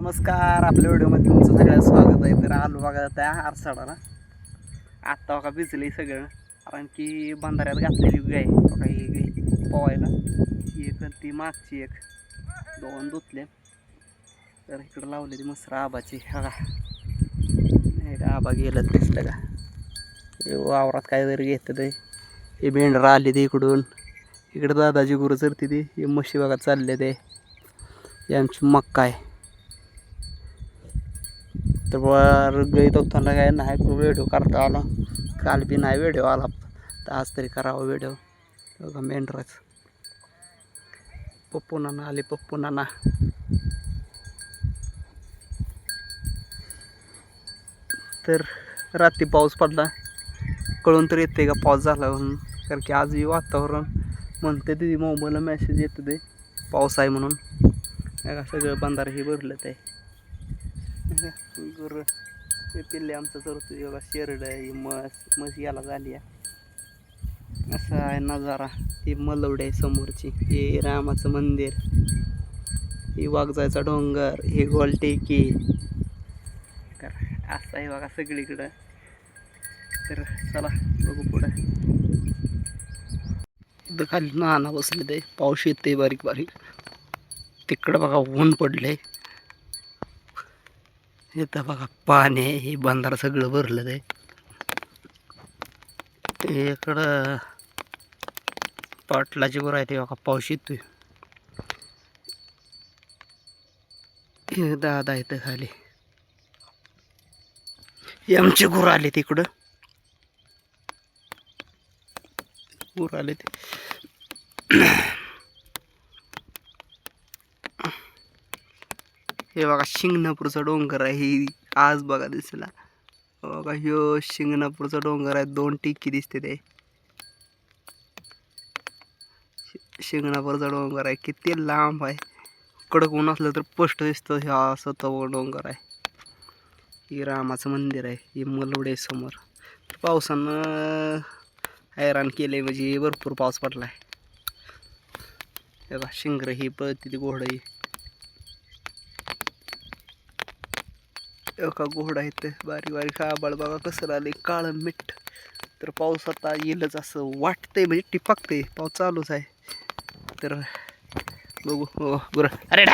नमस्कार आपल्या व्हिडिओमध्ये तुमचं सगळ्यात स्वागत आहे. तर आलो बघा त्या आरसाडाला. आत्ता बघा भिजले सगळं. कारण की बंधाऱ्यात घातलेली गाय बघा ही गाय पोवायला एक आणि ती मागची एक. दोन धुतले. तर इकडं लावलेली मस्त आबाची बघा नाही आबा गेलं दिसलं का? हे वावरात काय तरी घेतं ते. हे भेंडर आले ते इकडून. इकडं दादाजी गुरु चरते ते. हे म्हशी बघा चालले ते. यांची आमची मक्का आहे. तर वर गईत होताना काय नाही व्हिडिओ करता आला. काल बी नाही व्हिडिओ आला. तर आज तरी करावा व्हिडिओ बघा मेंढराच. पप्पू नाना आले पप्पू नाना. तर रात्री पाऊस पडला. कळून तर येते का पाऊस झाला म्हणून. कारण की आजही वातावरण म्हणते तिथे मोबाईलला मेसेज येतं ते पाऊस आहे म्हणून. सगळं बंधारही भरलं ते. गुर हे पिल्ले आमचं चरतो बघा शेरड आहे म्हस म्हस याला झाली आहे. असं आहे नजारा. ती मलवड आहे समोरची. हे रामाचं मंदिर. ही वाघजायचा डोंगर. हे गोलटेकी तर असं आहे बघा सगळीकडं. तर चला बघू पुढं. इथं खाली नाना बसले ते पाऊस येते बारीक बारीक. तिकडं बघा ऊन पडले इथं बघा पाणी आहे हे बंधार सगळं भरलं ते. इकडं पाटलाची गुरं आहे ते बघा पाऊस येतोय. दादा इथं खाली. हे आमचे गुरं आले तिकडं. गुर आले ते. हे बघा शिंगणापूरचा डोंगर आहे. ही आज बघा दिसला. बघा ह्यो शिंगणापूरचा डोंगर आहे. दोन टिक्की दिसते ते. शिंगणापूरचा डोंगर आहे. किती लांब आहे. कडक ऊन असलं तर स्पष्ट दिसतं ह्या असं तो डोंगर आहे. ही रामाचं मंदिर आहे. ही मलवडे समोर. पावसानं हैराण केले म्हणजे भरपूर पाऊस पडला आहे हे बघा शिंगर ही पळती ती घोडं एका घोडा इथे बारीक बारीक. आबाळ बघा कसं आले काळं मीठ. तर पाऊस आता येईलच असं वाटतंय म्हणजे टिपाकते पाऊस चालूच आहे. तर बघू हो बरं. अरे